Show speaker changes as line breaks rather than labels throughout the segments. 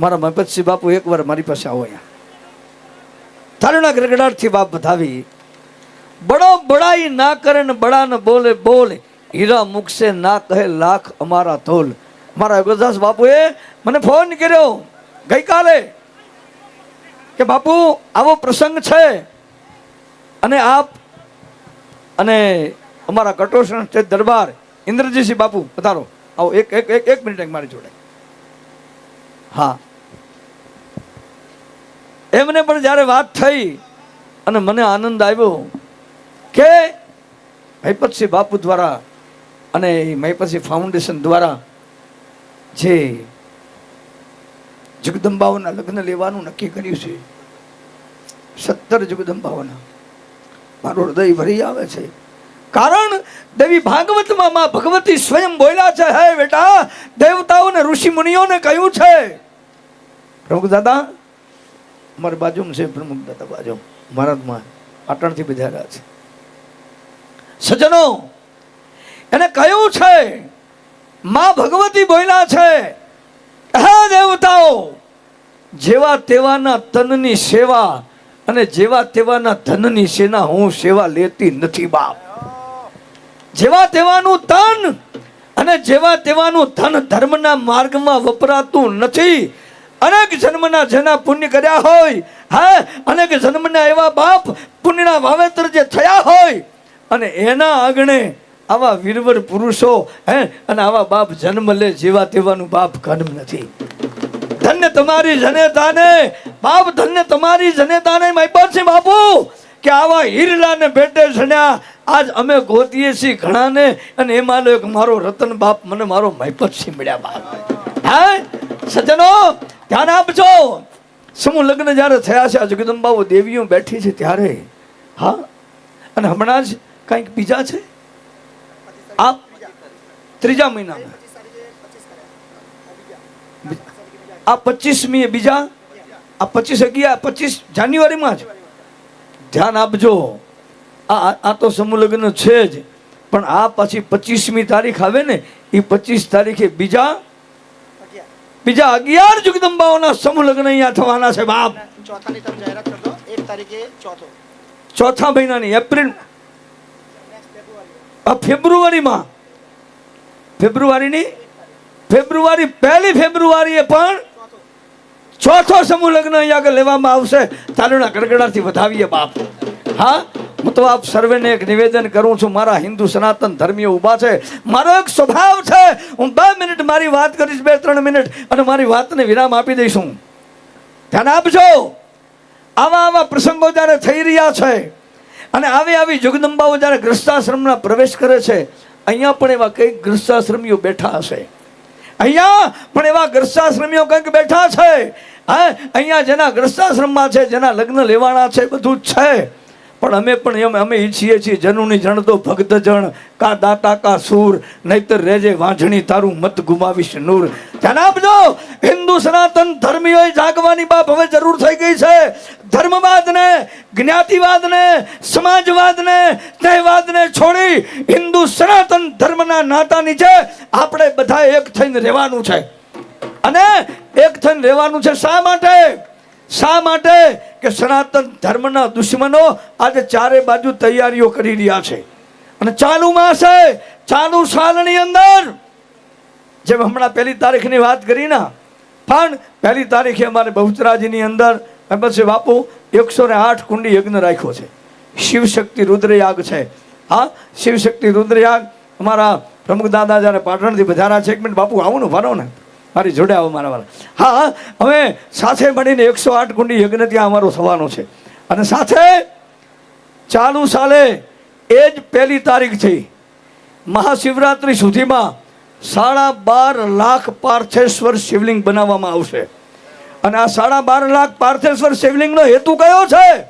મારા મહપતસિંહ બાપુ એકવાર મારી પાસે આવો અહીંયા. થાળીના ગડગડાટથી બાપ બધાવી, બડો બડાઈ ના કરે ને બડા ને બોલે બોલે. હીરા મુકશે ના કહે લાખ અમારા ધોલ. મારા યોગદાસ બાપુએ મને ફોન કર્યો, ગઈકાલે કે બાપુ આવો પ્રસંગ છે અને આપ અને અમારા કટોષણ સ્ટેજ દરબાર ઇન્દ્રજીસિંહ બાપુ પધારો. આવો, એક એક એક મિનિટ મારી જોડે. હા એમને પણ જ્યારે વાત થઈ અને મને આનંદ આવ્યો કે મહિપતસિંહ બાપુ દ્વારા અને મહિપતસિંહ ફાઉન્ડેશન દ્વારા જે જગદંબાઓના લગ્ન લેવાનું નક્કી કર્યું છે, સત્તર જગદંબાઓના. મારું હૃદય ભરી આવે છે. કારણ દેવી ભાગવતમાં માં ભગવતી સ્વયં બોલ્યા છે, હે બેટા, દેવતાઓને, ઋષિ મુનિઓને કહ્યું છે પ્રમુખ દાદા અમારી બાજુમાં છે પ્રમુખ દાદા બાજુ મહારાજમાં પાટણથી બિધાર્યા છે. સજ્જનો, એને કહ્યું છે, માં ભગવતી બોલ્યા છે, હે દેવતાઓ, જેવા તેવાના તનની સેવા અને જેવા તેવાના ધનની સેના હું સેવા લેતી નથી, બાપ. જેવા તેવાનું તન અને જેવા તેવાનું ધન ધર્મના માર્ગમાં વપરાતું નથી અનેક જન્મના જેના પુણ્ય કર્યા હોય, હે? અનેક જન્મના એવા બાપ પુણ્યના વાવેતર જે થયા હોય, અને એના આંગણે આવા વીરવર પુરુષો, હે? અને આવા બાપ જન્મ લે જેવા તેવાનું બાપ કર્મ નથી. ધન્ય તમારી જનેતાને, બાપ ધન્ય તમારી જનેતાને માઈપર છે, બાપુ, કે આવા હીરલાને ભેટે જણ્યા. આજ અમે ગોતીએ છીએ ઘણાને, અને એમાં એક મારો રતન બાપ મને મારો માઈપત છે મળ્યા બાપ. હે? સજ્જનો ધ્યાન આપજો. સમૂહ લગ્ન જ્યારે થયા છે આ જગદંબાઓ દેવીઓ બેઠી છે ત્યારે, હા? અને હમણાં જ કંઈક બીજા છે? આ ત્રીજા મહિનામાં. આ પચીસમી બીજા? આ પચીસ અગિયાર પચીસ જાન્યુઆરીમાં જ. ધ્યાન આપજો. આ, આ- તો સમૂહ લગ્ન છે જ. પણ આ પછી પચીસમી તારીખ આવે ને, એ પચીસ તારીખે બીજા બીજા અગિયાર જગદંબાઓના સમૂહ લગ્ન અહીંયા થવાના છે બાપ.
ચોથાની તમે જાહેરાત કરજો એક તારીખે ચોથો.
ચોથા મહિનાની એપ્રિલ. આ ફેબ્રુઆરીમાં. ફેબ્રુઆરીની? ફેબ્રુઆરી પહેલી ફેબ્રુઆરીએ પણ ચોથો. સમૂહ લગ્ન અહીંયા આગળ લેવામાં આવશે. તાલુના ગડગડાથી વધાવીએ બાપ. હા? હું તો આપ સર્વેને એક નિવેદન કરું છું, મારા હિન્દુ સનાતન ધર્મીઓ ઊભા છે. મારો એક સ્વભાવ છે, હું બે મિનિટ મારી વાત કરીશ, બે ત્રણ મિનિટ, અને મારી વાતને વિરામ આપી દઈશું. ધ્યાન આપજો. આવા આવા પ્રસંગો જ્યારે થઈ રહ્યા છે, અને આવી આવી જગદંબાઓ જ્યારે ગ્રસ્તાશ્રમના પ્રવેશ કરે છે, અહીંયા પણ એવા કંઈક ગ્રસ્તાશ્રમીઓ બેઠા હશે. અહીંયા પણ એવા ગ્રસ્તાશ્રમીઓ કંઈક બેઠા છે. હા? અહીંયા જેના ગ્રસ્તાશ્રમમાં છે, જેના લગ્ન લેવાના છે, બધું જ છે. પણ અમે પણ એમ અમે ઈચ્છીએ છીએ જનુની જણ તો ભક્ત જણ. કા દાતા, કા સૂર, નહીતર રેજે વાંઝણી, તારું મત ગુમાવીશ નૂર. ધ્યાન આપજો હિન્દુ સનાતન ધર્મીઓએ જાગવાની બાપ હવે જરૂર થઈ ગઈ છે. ધર્મવાદને, જ્ઞાતિવાદને, સમાજવાદને તહેવાદને છોડી હિન્દુ સનાતન ધર્મના નાતા નીચે આપણે બધા એક થઈને રહેવાનું છે. અને એક થઈને રહેવાનું છે શા માટે? શા માટે? કે સનાતન ધર્મના દુશ્મનો આજે ચારે બાજુ તૈયારીઓ કરી રહ્યા છે. અને ચાલુ માસે ચાલુ સાલની અંદર. જેમ હમણાં પહેલી તારીખની વાત કરી ના, પણ પહેલી તારીખે અમારે બહુચરાજીની અંદર પછી બાપુ એકસો ને આઠ કુંડી યજ્ઞ રાખ્યો છે. શિવશક્તિ રુદ્રયાગ છે. હા, શિવશક્તિ રુદ્રયાગ અમારા પ્રમુખ દાદા જ્યારે પાટણથી બધાના છે, એક મિનિટ બાપુ આવું ને ભરો ને. મારી જોડે આવો મારા વાળા હા, હવે સાથે મળીને એકસો આઠ કુંડી યજ્ઞ ત્યાં અમારો થવાનો છે. અને સાથે ચાલુ સાલે એ જ પહેલી તારીખથી મહાશિવરાત્રિ સુધીમાં સાડા બાર લાખ પાર્થેશ્વર શિવલિંગ બનાવવામાં આવશે. અને આ સાડા બાર લાખ પાર્થેશ્વર શિવલિંગનો હેતુ કયો છે?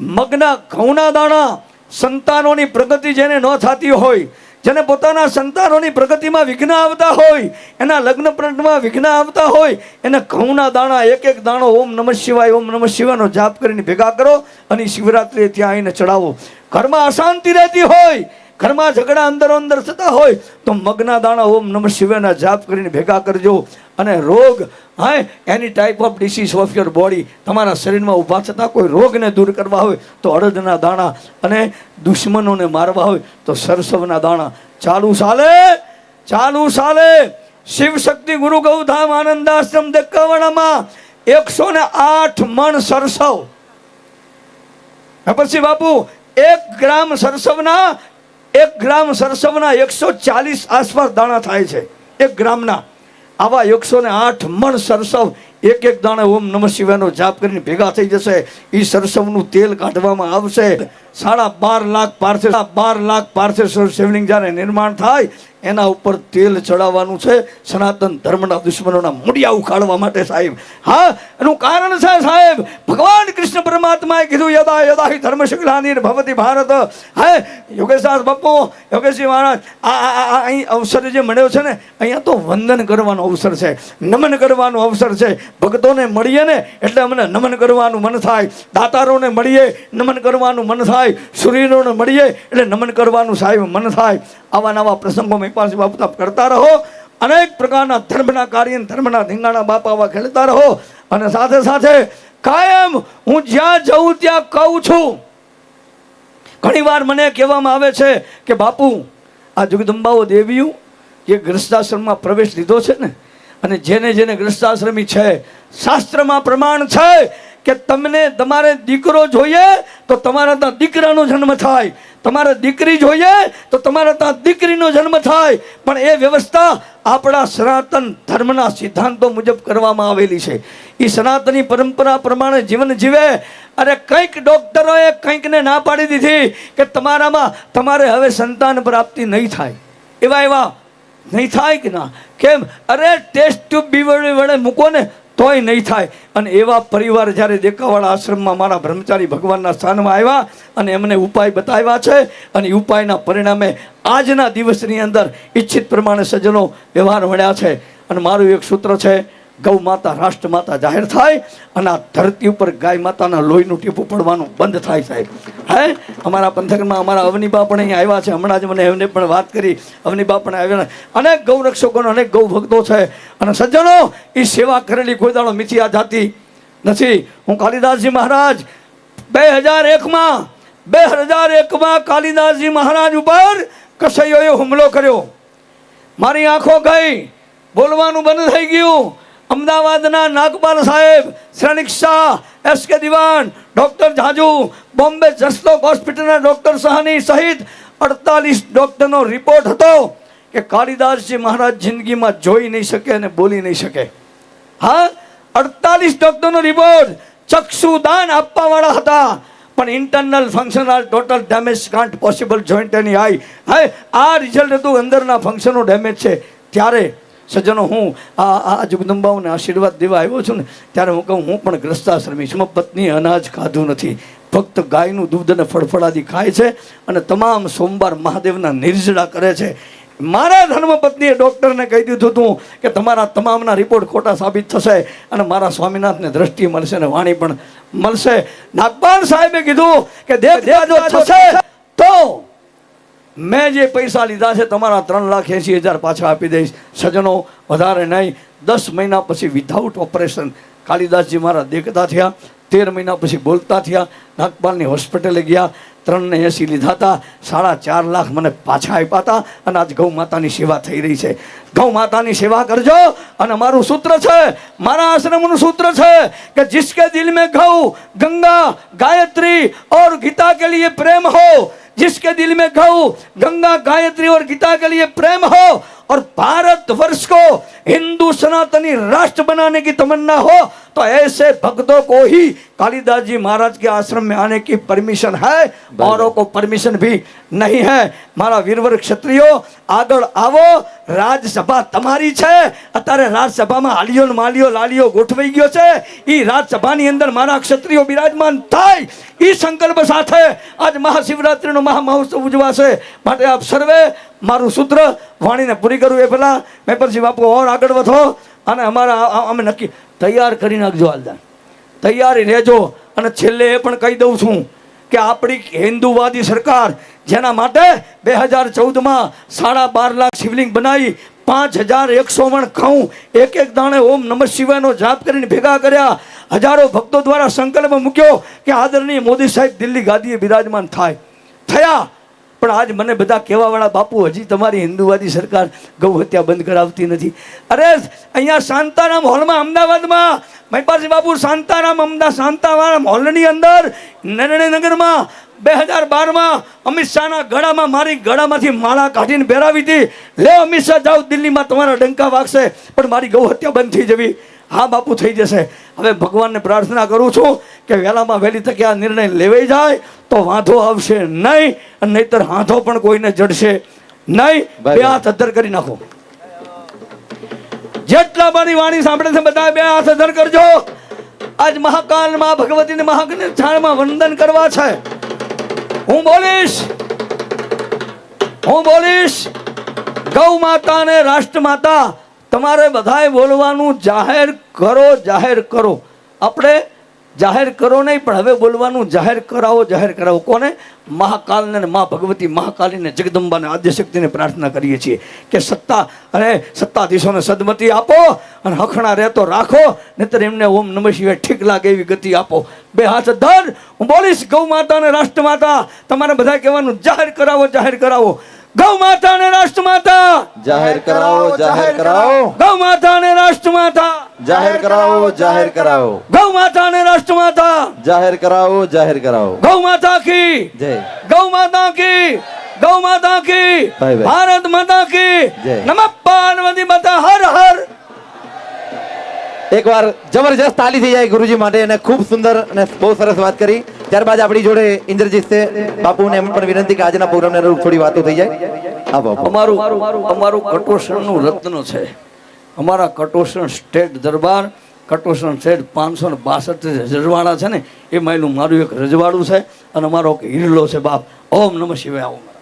મગના ઘઉંના દાણા સંતાનોની પ્રગતિ જેને ન થતી હોય જેને પોતાના સંતાનોની પ્રગતિમાં વિઘ્ન આવતા હોય, એના લગ્ન પ્રંટમાં વિઘ્ન આવતા હોય, એને ઘઉંના દાણા એક એક દાણો ઓમ નમઃ શિવાય, ઓમ નમઃ શિવાયનો જાપ કરીને ભેગા કરો અને શિવરાત્રિએ ત્યાં આવીને ચડાવો ઘરમાં અશાંતિ રહેતી હોય ઘરમાં ઝઘડા અંદરો અંદર થતા હોય તો મગના દાણા ઓમ નમઃ શિવના જાપ કરીને ભેગા કરજો. અને રોગ હા એની type of disease of your body તમારા શરીરમાં ઊભા થતા કોઈ રોગને દૂર કરવા હોય તો અડદના દાણા અને દુશ્મનોને મારવા હોય તો સરસવના દાણા. ચાલુ સાલે ચાલુ સાલે. શિવ શક્તિ ગુરુ ગૌધામ આનંદ આશ્રમ દેકાવાડામાં એકસો ને આઠ મણ સરસવ. પછી બાપુ, એક ગ્રામ સરસવના એક ગ્રામ સરસવના એકસો ચાલીસ આસપાસ દાણા થાય છે. એક ગ્રામના. આવા એકસો ને આઠ મણ સરસવ એક એક દાણે ઓમ નમઃ શિવાયનો જાપ કરીને ભેગા થઈ જશે. એ સરસવનું તેલ કાઢવામાં આવશે. સાડા બાર લાખ પાર્થે બાર લાખ પાર્થેશ્વર શિવલિંગ જ્યારે નિર્માણ થાય એના ઉપર તેલ ચડાવવાનું છે. સનાતન ધર્મના દુશ્મનોના મૂડિયા ઉખાડવા માટે સાહેબ. હા, એનું કારણ છે સાહેબ. ભગવાન કૃષ્ણ પરમાત્માએ કીધું, યદા યદા હિ ધર્મ શિખલાનિર ભવતી ભારત. હે, યોગેશદાસ બાપુ, યોગેશજી મહારાજ, આ આ અહીં અવસર જે મળ્યો છે ને, અહીંયા તો વંદન કરવાનો અવસર છે. નમન કરવાનો અવસર છે. ભક્તોને મળીએ ને, એટલે અમને નમન કરવાનું મન થાય. દાતારોને મળીએ, નમન કરવાનું મન થાય. સૂર્યનોને મળીએ, એટલે નમન કરવાનું સાહેબ મન થાય. આવા નવા પ્રસંગો મેં બાપુ આપ કરતા રહો. અનેક પ્રકારના ધર્મના કાર્ય ધર્મના ધીંગાણા બાપાવા ખેલતા રહો. અને સાથે સાથે કાયમ હું જ્યાં જઉં ત્યાં કહું છું. ઘણીવાર મને કહેવામાં આવે છે કે બાપુ, આ જગદંબાઓ દેવીઓ જે ગ્રસ્તાશ્રમમાં પ્રવેશ લીધો છે ને, અને જેને જેને ગ્રસ્તાશ્રમી છે, શાસ્ત્રમાં પ્રમાણ છે કે તમને તમારે દીકરો જોઈએ તો તમારા ત્યાં દીકરાનો જન્મ થાય. તમારે દીકરી જોઈએ તો તમારા ત્યાં દીકરીનો જન્મ થાય. પણ એ વ્યવસ્થા આપણા સનાતન ધર્મના સિદ્ધાંતો મુજબ કરવામાં આવેલી છે. એ સનાતની પરંપરા પ્રમાણે જીવન જીવે. અરે કંઈક ડોક્ટરોએ કંઈકને ના પાડી દીધી કે તમારામાં તમારે હવે સંતાન પ્રાપ્તિ નહીં થાય. એવા એવા નહીં થાય કે ના. કેમ? અરે ટેસ્ટ ટ્યુબ બીવડે વડે મૂકો ને તોય નહીં થાય. અને એવા પરિવાર જ્યારે દેખાવાળા આશ્રમમાં મારા બ્રહ્મચારી ભગવાનના સ્થાનમાં આવ્યા અને એમને ઉપાય બતાવ્યા છે અને ઉપાયના પરિણામે આજના દિવસની અંદર ઈચ્છિત પ્રમાણે સજ્જનો વ્યવહાર મળ્યા છે. અને મારું એક સૂત્ર છે ગૌ માતા, રાષ્ટ્ર માતા જાહેર થાય અને આ ધરતી ઉપર ગાય માતાના લોહીનું ટીપું પડવાનું બંધ થાય સાહેબ. હે? અમારા પંથકમાં અમારા અવનીબા પણ અહીં આવ્યા છે. હમણાં જ મને એમને પણ વાત કરી. અવનીબા પણ આવ્યા અનેક ગૌ રક્ષકોનો અનેક ગૌ ભક્તો છે. અને સજ્જનો એ સેવા કરેલી કોઈ દાડો મીઠી આ જાતિ નથી. હું કાલિદાસજી મહારાજ, બે હજાર એકમાં, બે હજાર એકમાં કાલિદાસજી મહારાજ ઉપર કસૈયોએ હુમલો કર્યો. મારી આંખો ગઈ. બોલવાનું બંધ થઈ ગયું. અમદાવાદના નાગપાલ સાહેબ, શ્રેણિક શાહ, એસ કે દિવાન, ડૉક્ટર ઝાજુ બોમ્બે જસલોક હોસ્પિટલના ડૉક્ટર સહાની સહિત અડતાલીસ ડૉક્ટરનો રિપોર્ટ હતો કે કાળીદાસજી મહારાજ જિંદગીમાં જોઈ નહીં શકે અને બોલી નહીં શકે. હા, અડતાલીસ ડૉક્ટરનો રિપોર્ટ ચક્ષુદાન આપવાવાળા હતા, પણ internal functional total damage can't possible joint any eye. હા, આ રિઝલ્ટ હતું અંદરના ફંક્શનો ડેમેજ છે. ત્યારે સજ્જનો, હું આ આ જગદંબાઓને આશીર્વાદ દેવા આવ્યો છું ને, ત્યારે હું કહું, હું પણ ગ્રસ્તાશ્રમી છું. પત્નીએ પત્ની અનાજ ખાધું નથી. ફક્ત ગાયનું દૂધ અને ફળફળાદી ખાય છે અને તમામ સોમવાર મહાદેવના નિર્જળા કરે છે. મારા ધર્મપત્નીએ ડૉક્ટરને કહી દીધું હતું કે તમારા તમામના રિપોર્ટ ખોટા સાબિત થશે અને મારા સ્વામિનાથને દ્રષ્ટિ મળશે અને વાણી પણ મળશે. નાગપાલ સાહેબે કીધું કે દેવ દેવ થશે તો મેં જે પૈસા લીધા છે તમારા ત્રણ લાખ એંસી હજાર પાછા આપી દઈશ. સજનો વધારે નહીં. દસ મહિના પછી વિધાઉટ ઓપરેશન કાલિદાસજી મારા દેખતા થયા. તેર મહિના પછી બોલતા થયા. નાગપાલની હોસ્પિટલે ગયા. ત્રણને એંસી લીધા હતા. સાડા ચાર લાખ મને પાછા આપ્યા હતા. અને આજ ગૌ માતાની સેવા થઈ રહી છે. ગૌ માતાની સેવા કરજો. અને મારું સૂત્ર છે, મારા આશ્રમનું સૂત્ર છે કે જિસકે દિલ મેં ગૌ ગંગા, ગાયત્રી ઓર ગીતા કે લીએ પ્રેમ હો. जिसके दिल में गौ गंगा गायत्री और गीता के लिए प्रेम हो और भारत वर्ष को हिंदू सनातनी राष्ट्र बनाने की तमन्ना हो तो ऐसे भक्तों को ही कालिदास जी महाराज के आश्रम में आने की परमिशन है औरों को परमिशन भी नहीं है મારા વીરવર ક્ષત્રિયો આગળ આવો રાજસભા તમારી છે અત્યારે રાજસભામાં હાલીઓ ને માલીઓ લાલીઓ ગોઠવાઈ ગયો છે એ રાજસભાની અંદર મારા ક્ષત્રિયો બિરાજમાન થાય એ સંકલ્પ સાથે આજ મહાશિવરાત્રિનો મહામહોત્સવ ઉજવાશે માટે આપ સર્વે મારું સૂત્ર વાણીને પૂરી કરું એ પહેલાં મેં પછી બાપુ ઓર આગળ વધો અને અમારા અમે નક્કી તૈયાર કરી નાખજો હાલદાન તૈયારી રહેજો. અને છેલ્લે એ પણ કહી દઉં છું કે આપણી હિન્દુવાદી સરકાર જેના માટે બે હજાર ચૌદમાં સાડા બાર લાખ શિવલિંગ બનાવી, પાંચ હજાર એકસો વણ ખાઉં એક એક દાણે ઓમ નમઃ શિવાયનો જાપ કરીને ભેગા કર્યા. હજારો ભક્તો દ્વારા સંકલ્પ મૂક્યો કે આદરણીય મોદી સાહેબ દિલ્હી ગાદીએ બિરાજમાન થાય. થયા. પણ આજ મને બધા કહેવાવાળા બાપુ હજી તમારી હિન્દુવાદી સરકાર ગૌ હત્યા બંધ કરાવતી નથી. અરે અહીંયા શાંતારામ હોલમાં, અમદાવાદમાં મહિપાલસિંહ બાપુ, શાંતારામ, અમદા શાંતારામ હોલની અંદર નગરમાં બે હજાર બારમાં અમિત શાહના ગળામાં મારી ગળામાંથી માળા કાઢીને પહેરાવી હતી. લે અમિત શાહ, જાઓ દિલ્હીમાં તમારા ડંકા વાગશે, પણ મારી ગૌ હત્યા બંધ થઈ જવી. હા બાપુ થઈ જશે. હવે ભગવાનને પ્રાર્થના કરું છું કે વહેલામાં વહેલી તકે આ નિર્ણય લેવાઈ જાય તો વાંધો આવશે નહીં અને નહીતર હાથો પણ કોઈને જડશે નહીં. બે હાથ અધર કરી નાખો. જેટલા મારી વાણી સાંભળે છે બધા બે હાથ અધર કરજો. આજ મહાકાલમાં ભગવતીને મહાકાલ છાણમાં વંદન કરવા છે. હું બોલીશ હું બોલીશ ગૌ માતા અને રાષ્ટ્ર માતા તમારે બધાએ બોલવાનું જાહેર કરો જાહેર કરો. આપણે જાહેર કરો નહીં, પણ હવે બોલવાનું જાહેર કરાવો જાહેર કરાવો. કોને? મહાકાલને મા ભગવતી મહાકાલીને, જગદંબાને આદ્યશક્તિને પ્રાર્થના કરીએ છીએ કે સત્તા અને સત્તાધીશોને સદમતી આપો અને હખણા રહેતો રાખો, નહીતર એમને ઓમ નમઃ શિવાય ઠીક લાગે એવી ગતિ આપો. બે હાથ ધર. હું બોલીશ, ગૌ માતા અને રાષ્ટ્ર માતા તમારે બધા કહેવાનું જાહેર કરાવો જાહેર કરાવો. ગૌ માતા ને રાષ્ટ્ર માતા
જાહેર કરાવો જાહેર કરાવો.
ગૌ માતા ને રાષ્ટ્ર માતા
જાહેર કરાવો જાહેર કરાવો.
ગૌ માતા ને રાષ્ટ્ર માતા
જાહેર કરાવો જાહેર કરાવો.
ગૌ માતા કી.
જય.
ગૌ માતા કી. ગૌ માતા કી. ભારત માતા કી.
જય.
નમઃ પાર્વતી માતા હર હર.
એકવાર જબરજસ્ત તાલી થઈ જાય ગુરુજી માટે અને ખૂબ સુંદર અને બહુ સરસ વાત કરી. ત્યારબાદ આપણી જોડે ઇન્દ્રજીત છે. બાપુને એમ પણ વિનંતી કે આજના પ્રોગ્રામને અનુરૂપ થોડી વાતો થઈ જાય.
અમારું અમારું કટોષણનું રત્ન છે. અમારા કટોષણ સ્ટેટ દરબાર કટોષણ સ્ટેટ પાંચસો ને બાસઠ રજવાડા છે ને, એ માયલું મારું એક રજવાડું છે અને અમારો એક હિરલો છે બાપ. ઓમ નમઃ શિવાય ઓમ